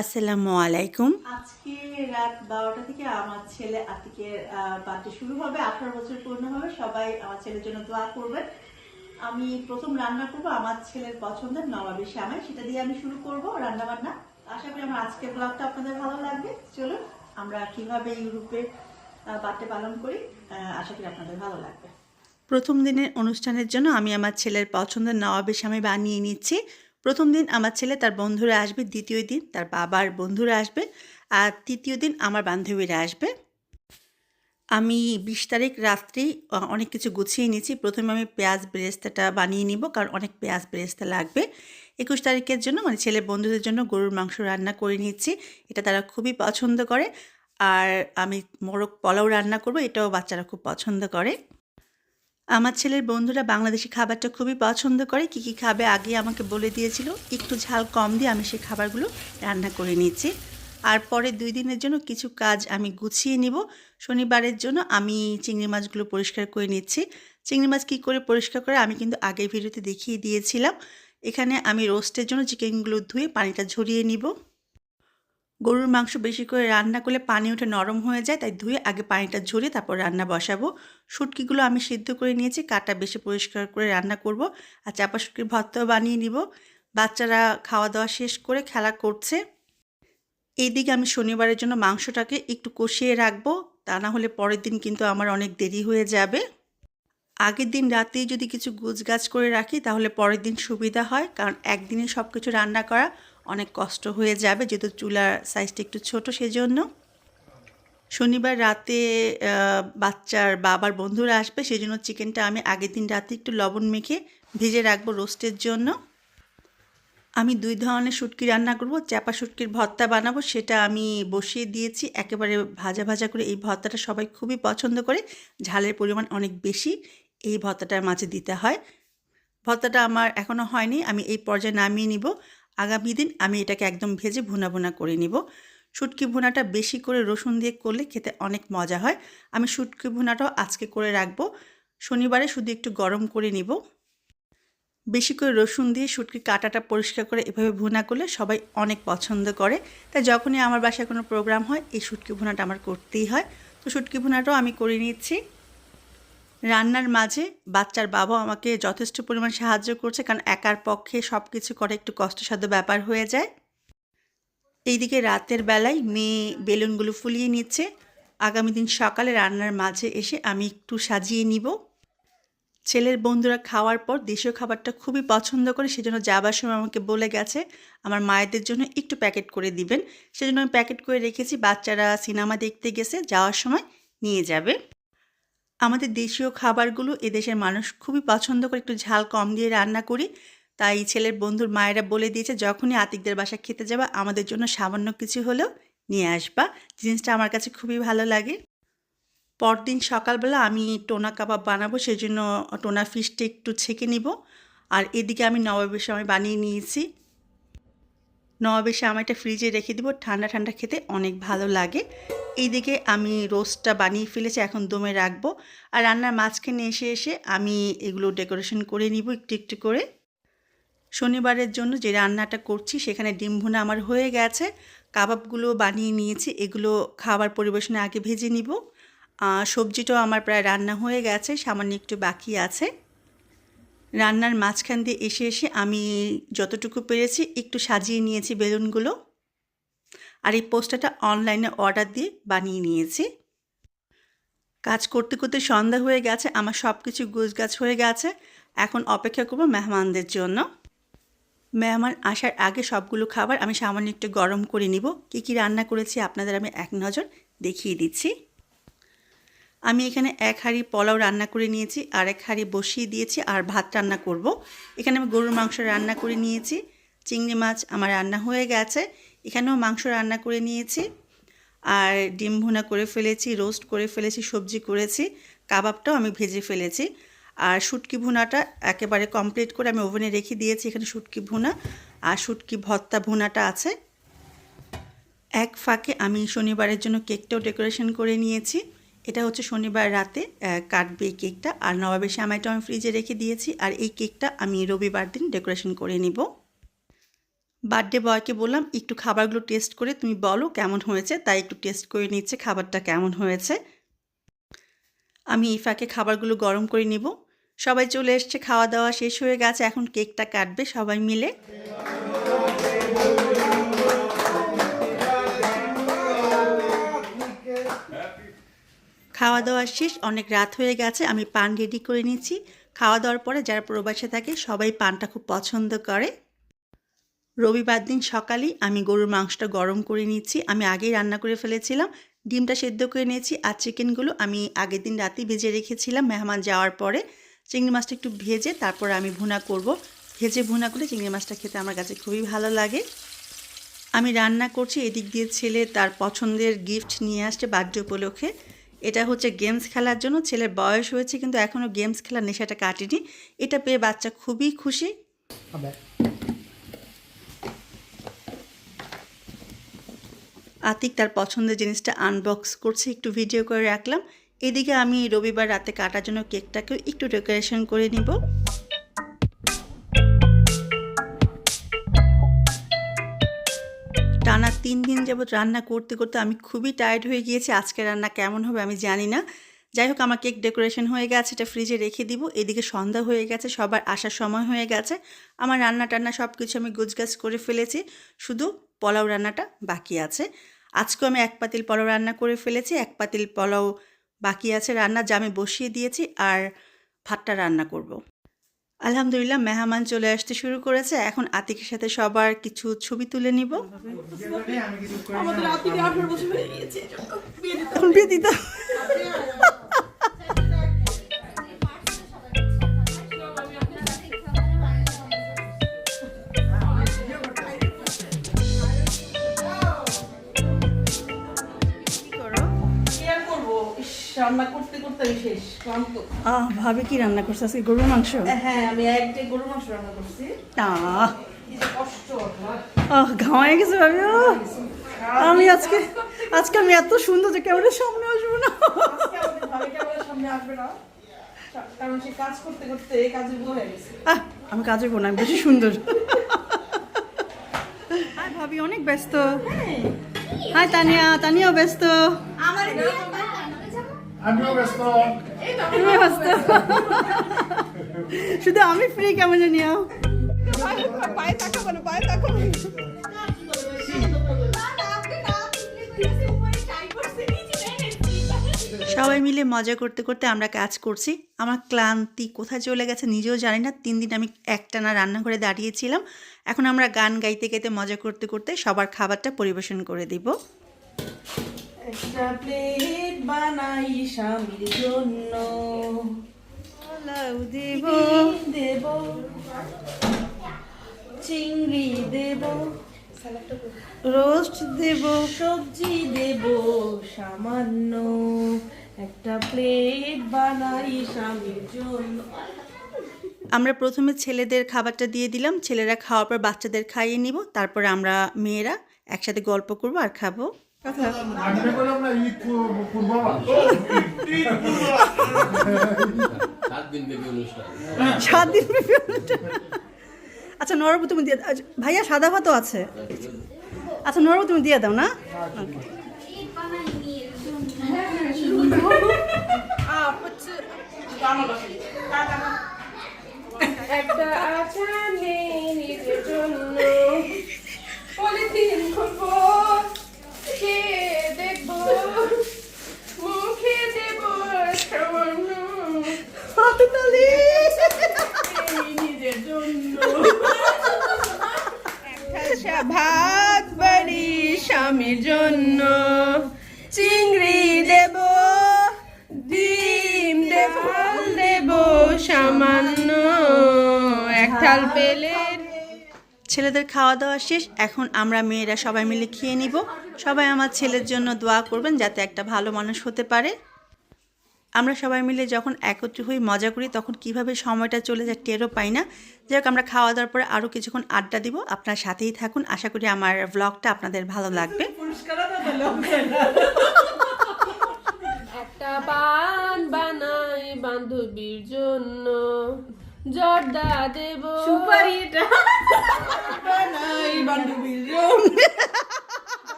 আসসালামু আলাইকুম। আজকে রাত বারোটা থেকে আমার ছেলে আতিকের বার্থডে শুরু হবে আঠারো বছর পূর্ণ হবে সবাই আমার ছেলের জন্য দোয়া করবেন। আমি প্রথম রান্না করব আমার ছেলের পছন্দের নবাবী শ্যামাই সেটা দিয়ে আমি শুরু করব রান্না বান্না আশা করি আমার আজকের ব্লগটা আপনাদের ভালো লাগবে। চলুন আমরা কীভাবে ইউরোপে বার্থডে পালন করি আশা করি আপনাদের ভালো লাগবে। প্রথম দিনের অনুষ্ঠানের জন্য আমি আমার ছেলের পছন্দের নবাবের স্বামী বানিয়ে নিচ্ছি। প্রথম দিন আমার ছেলে তার বন্ধুরা আসবে দ্বিতীয় দিন তার বাবার বন্ধুরা আসবে আর তৃতীয় দিন আমার বান্ধবীরা আসবে। আমি বিশ তারিখ রাত্রেই আ, অনেক কিছু গুছিয়ে নিয়েছি। প্রথমে আমি পেঁয়াজ বেরেস্তাটা বানিয়ে নিব কারণ অনেক পেঁয়াজ বেরেস্তা লাগবে। একুশ তারিখের জন্য মানে ছেলের বন্ধুদের জন্য গরুর মাংস রান্না করে নিচ্ছি এটা তারা খুবই পছন্দ করে। আর আমি মোরগ পোলাও রান্না করব এটাও বাচ্চারা খুব পছন্দ করে। আমার ছেলের বন্ধুরা বাংলাদেশি খাবারটা খুবই পছন্দ করে, কী কী খাবে আগে আমাকে বলে দিয়েছিল। একটু ঝাল কম দিয়ে আমি সেই খাবারগুলো রান্না করে নিচ্ছি। আর পরে দুই দিনের জন্য কিছু কাজ আমি গুছিয়ে নিব। শনিবারের জন্য আমি চিংড়ি মাছগুলো পরিষ্কার করে নিচ্ছি। চিংড়ি মাছ কী করে পরিষ্কার করে আমি কিন্তু আগের ভিডিওতে দেখিয়ে দিয়েছিলাম। এখানে আমি রোস্টের জন্য চিকেনগুলো ধুয়ে পানিটা ঝরিয়ে নিব। গরুর মাংস বেশি করে রান্না করলে পানি উঠে নরম হয়ে যায়, তাই ধুয়ে আগে পানিটা ঝরিয়ে তারপর রান্না বসাবো। শুটকিগুলো আমি সিদ্ধ করে নিয়েছি, কাটা বেশি পরিষ্কার করে রান্না করব আর চাপা শুটকির ভর্তাও বানিয়ে নিব। বাচ্চারা খাওয়া দাওয়া শেষ করে খেলা করছে। এইদিকে আমি শনিবারের জন্য মাংসটাকে একটু কষিয়ে রাখব, তা না হলে পরের দিন কিন্তু আমার অনেক দেরি হয়ে যাবে। আগের দিন রাতেই যদি কিছু গুছগাছ করে রাখি, তাহলে পরের দিন সুবিধা হয়। কারণ একদিনে সব কিছু রান্না করা অনেক কষ্ট হয়ে যাবে, যেহেতু চুলার সাইজটা একটু ছোট সেজন্য। শনিবার রাতে বাচ্চার বাবার বন্ধুরা আসবে সেই জন্য চিকেনটা আমি আগের দিন রাতে একটু লবণ মেখে ভেজে রাখব রোস্টের জন্য। আমি দুই ধরনের শুটকি রান্না করব চাপা শুটকির ভর্তা বানাবো, সেটা আমি বসিয়ে দিয়েছি। একেবারে ভাজা ভাজা করে এই ভর্তাটা সবাই খুবই পছন্দ করে। ঝালের পরিমাণ অনেক বেশি। এই ভর্তাটার মাঝে দিতে হয়। ভর্তাটা আমার এখনও হয়নি, আমি এই পর্যায়ে নামিয়ে নিব। আগামী দিন আমি এটাকে একদম ভেজে ভুনা ভুনা করে নিব। শুটকি ভুনাটা বেশি করে রসুন দিয়ে করলে খেতে অনেক মজা হয়। আমি শুটকি ভুনাটাও আজকে করে রাখব। শনিবারে শুধু একটু গরম করে নিব। বেশি করে রসুন দিয়ে শুটকি কাটাটা পরিষ্কার করে এভাবে ভুনা করলে সবাই অনেক পছন্দ করে। তাই যখনই আমার বাসায় কোনো প্রোগ্রাম হয়, এই শুটকি ভুনাটা আমার করতেই হয়। তো শুটকি ভুনাটাও আমি করে নিচ্ছি। রান্নার মাঝে বাচ্চার বাবা আমাকে যথেষ্ট পরিমাণ সাহায্য করছে কারণ একার পক্ষে সব কিছু করা একটু কষ্টসাধ্য ব্যাপার হয়ে যায়। এইদিকে রাতের বেলায় মেয়ে বেলুনগুলো ফুলিয়ে নিচ্ছে। আগামী দিন সকালে রান্নার মাঝে এসে আমি একটু সাজিয়ে নিব। ছেলের বন্ধুরা খাওয়ার পর দেশীয় খাবারটা খুবই পছন্দ করে, সেজন্য যাবার সময় আমাকে বলে গেছে, আমার মায়েদের জন্য একটু প্যাকেট করে দিবেন। সেজন্য আমি প্যাকেট করে রেখেছি। বাচ্চারা সিনেমা দেখতে গেছে, যাওয়ার সময় নিয়ে যাবে। আমাদের দেশীয় খাবারগুলো এদেশের মানুষ খুবই পছন্দ করে, একটু ঝাল কম দিয়ে রান্না করি। তাই ছেলের বন্ধুর মায়েরা বলে দিয়েছে, যখনই আতিকদের বাসা খেতে যাবা, আমাদের জন্য সামান্য কিছু হলেও নিয়ে আসবা। জিনিসটা আমার কাছে খুবই ভালো লাগে। পরদিন সকালবেলা আমি টোনা কাবাব বানাবো সেই জন্য টোনা ফিশটা একটু ছেঁকে নিব। আর এদিকে আমি নবাবের সময় বানিয়ে নিয়েছি। নবাবের সময়টা ফ্রিজে রেখে দিব। ঠান্ডা ঠান্ডা খেতে অনেক ভালো লাগে। এইদিকে আমি রোস্টটা বানিয়ে ফেলেছি, এখন দমে রাখব। আর রান্নার মাঝখানে এসে এসে আমি এগুলো ডেকোরেশন করে নিব একটু একটু করে। শনিবারের জন্য যে রান্নাটা করছি, সেখানে ডিম ভুনা আমার হয়ে গেছে। কাবাবগুলো বানিয়ে নিয়েছি, এগুলো খাবার পরিবেশনে আগে ভেজে নিব। সবজিটাও আমার প্রায় রান্না হয়ে গেছে, সামান্য একটু বাকি আছে। রান্নার মাঝখান দিয়ে এসে এসে আমি যতটুকু পেরেছি একটু সাজিয়ে নিয়েছি বেলুনগুলো। আর এই পোস্টারটা অনলাইনে অর্ডার দিয়ে বানিয়ে নিয়েছি। কাজ করতে করতে সন্ধ্যা হয়ে গেছে, আমার সব কিছু গাছ হয়ে গেছে। এখন অপেক্ষা করব মেহমানদের জন্য। মেহমান আসার আগে সবগুলো খাবার আমি সামান্য একটু গরম করে নিব। কী কী রান্না করেছি আপনাদের আমি এক নজর দেখিয়ে দিচ্ছি। আমি এখানে এক হাঁড়ি পোলাও রান্না করে নিয়েছি, আর এক হাঁড়ি বসিয়ে দিয়েছি, আর ভাত রান্না করব। এখানে আমি গরুর মাংস রান্না করে নিয়েছি, চিংড়ি মাছ আমার রান্না হয়ে গেছে। এখানেও মাংস রান্না করে নিয়েছি, আর ডিম ভুনা করে ফেলেছি, রোস্ট করে ফেলেছি, সবজি করেছি, কাবাবটাও আমি ভেজে ফেলেছি। আর শুটকি ভুনাটা একেবারে কমপ্লিট করে আমি ওভেনে রেখে দিয়েছি, এখানে শুটকি ভুনা, আর শুটকি ভর্তা ভুনাটা আছে। এক ফাঁকে আমি শনিবারের জন্য কেকটাও ডেকোরেশন করে নিয়েছি। এটা হচ্ছে শনিবার রাতে কাটবে এই কেকটা। আর নবাবের সামাইটা আমি ফ্রিজে রেখে দিয়েছি। আর এই কেকটা আমি রবিবার দিন ডেকোরেশন করে নিব। বার্থডে বয়কে বললাম, একটু খাবারগুলো টেস্ট করে তুমি বলো কেমন হয়েছে? তাই একটু টেস্ট করে নিচ্ছে, খাবারটা কেমন হয়েছে। আমি এই ফাঁকে খাবারগুলো গরম করে নিব। সবাই চলে এসছে, খাওয়া দাওয়া শেষ হয়ে গেছে, এখন কেকটা কাটবে সবাই মিলে। খাওয়া দাওয়া শেষ, অনেক রাত হয়ে গেছে, আমি পান রেডি করে নিচ্ছি। খাওয়া দাওয়ার পরে যারা প্রবাসে থাকে, সবাই পানটা খুব পছন্দ করে। রবিবার দিন সকালেই আমি গরুর মাংসটা গরম করে নিচ্ছি। আমি আগেই রান্না করে ফেলেছিলাম, ডিমটা সেদ্ধ করে নিয়েছি আর চিকেনগুলো আমি আগের দিন রাতেই ভেজে রেখেছিলাম মেহমান যাওয়ার পরে। চিংড়ি মাছটা একটু ভেজে তারপর আমি ভুনা করব। ভেজে ভুনা করে চিংড়ি মাছটা খেতে আমার কাছে খুবই ভালো লাগে। আমি রান্না করছি এদিক দিয়ে ছেলে তার পছন্দের গিফট নিয়ে আসছে বার্থডে উপলক্ষে। এটা হচ্ছে গেমস খেলার জন্য ছেলের বয়স হয়েছে কিন্তু এখনও গেমস খেলার নেশাটা কাটেনি। এটা পেয়ে বাচ্চা খুবই খুশি। আতিক তার পছন্দের জিনিসটা আনবক্স করছে একটু ভিডিও করে রাখলাম। এদিকে আমি রবিবার রাতে কাটার জন্য কেকটাকেও একটু ডেকোরেশন করে নিব। যাবত রান্না করতে করতে আমি খুবই টায়ার্ড হয়ে গিয়েছি। আজকে রান্না কেমন হবে আমি জানি না। যাই হোক, আমার কেক ডেকোরেশন হয়ে গেছে, এটা ফ্রিজে রেখে দিব। এদিকে সন্ধ্যা হয়ে গেছে, সবার আসার সময় হয়ে গেছে। আমার রান্না টান্না সব কিছু আমি গুছগাছ করে ফেলেছি, শুধু পোলাও রান্নাটা বাকি আছে। আজকেও আমি এক পাতিল পোলাও রান্না করে ফেলেছি, এক পাতিল পোলাও বাকি আছে রান্না, যা আমি বসিয়ে দিয়েছি, আর ভাতটা রান্না করব। আলহামদুলিল্লাহ মেহমান চলে আসতে শুরু করেছে। এখন আতিকের সাথে সবার কিছু ছবি তুলে নিব। হয়ে এখন বিয়ে দিতে আহ ভাবি কি রান্না করছে? আজকে গরুর মাংস? হ্যাঁ আমি একটাই গরু মাংস রান্না করছি। আহ। ঘামায় গেছে ভাবি আহ, আমি আজকে আজকে আমি এত সুন্দর যে ক্যামেরার সামনে আসব না। আজকে আমাদের ভাবি ক্যামেরার সামনে আসবে না। কারণ সে কাজ করতে করতে কাজে বউ হয়ে গেছে। আমি কাজে বোন আমি বেশি সুন্দর। হাই ভাবি অনেক ব্যস্ত। হাই তানিয়া তানিয়াও ব্যস্ত। আমিও ব্যস্ত। শুধু আমি ফ্রি কেমন জানিও পায়ে তাকাবো না পায়ে তাকাবো সবাই মিলে মজা করতে করতে আমরা কাজ করছি। আমার ক্লান্তি কোথায় চলে গেছে নিজেও জানি না। তিন দিন আমি একটানা রান্নাঘরে দাঁড়িয়েছিলাম। এখন আমরা গান গাইতে গাইতে মজা করতে করতে সবার খাবারটা পরিবেশন করে দিব। একটা প্লেট বানাই স্বামীর জন্য। দেব দেব। চিংড়ি দেব। রোস্ট দেব। সবজি দেব সামান্য। একটা প্লেট বানাই স্বামীর জন্য। আমরা প্রথমে ছেলেদের খাবারটা দিয়ে দিলাম। ছেলেরা খাওয়ার পর বাচ্চাদের খাইয়ে নিব। তারপরে আমরা মেয়েরা একসাথে গল্প করব আর খাব। কথা। সাত দিন ব্যাপী অনুষ্ঠান। অনুষ্ঠান। আচ্ছা নরবু তুমি দিয়ে আচ্ছা, ভাইয়া সাদা ভাতও আছে? আচ্ছা নরবু তুমি দিয়ে দাও না? একটা আচার নেই সামান্য পেলে। ছেলেদের খাওয়া দাওয়া শেষ। এখন আমরা মেয়েরা সবাই মিলে খেয়ে নিব। সবাই আমার ছেলের জন্য দোয়া করবেন যাতে একটা ভালো মানুষ হতে পারে। আমরা সবাই মিলে যখন একত্র হই, মজা করি, তখন কীভাবে সময়টা চলে যায় টেরও পাই না। যাই হোক, আমরা খাওয়া দাওয়ার পরে আরও কিছুক্ষণ আড্ডা দিব। আপনার সাথেই থাকুন। আশা করি আমার ব্লগটা আপনাদের ভালো লাগবে। একটা পান বানাই বান্ধবীর জন্য। জর্দা দেব সুপারিটা বান্ধবীর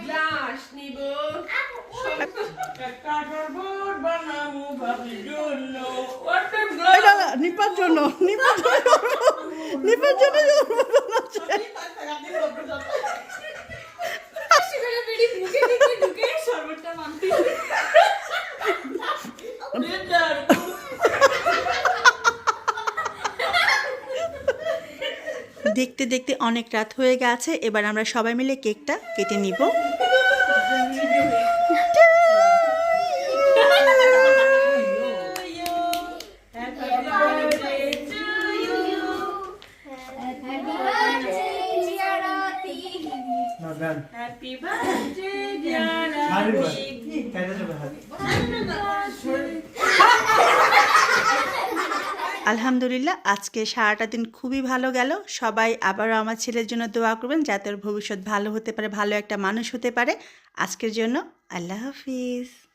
গ্লাস নিব জন্য নিপার জন্য নিপার জন্য নিপার জন্য দেখতে দেখতে অনেক রাত হয়ে গেছে এবার আমরা সবাই মিলে কেকটা কেটে নিব। ভাই কেটে যাবে হারি আলহামদুলিল্লাহ, আজকে সারাটা দিন খুবই ভালো গেল। সবাই আবারও আমার ছেলের জন্য দোয়া করবেন যাতে ওর ভবিষ্যৎ ভালো হতে পারে, ভালো একটা মানুষ হতে পারে। আজকের জন্য আল্লাহ হাফিজ।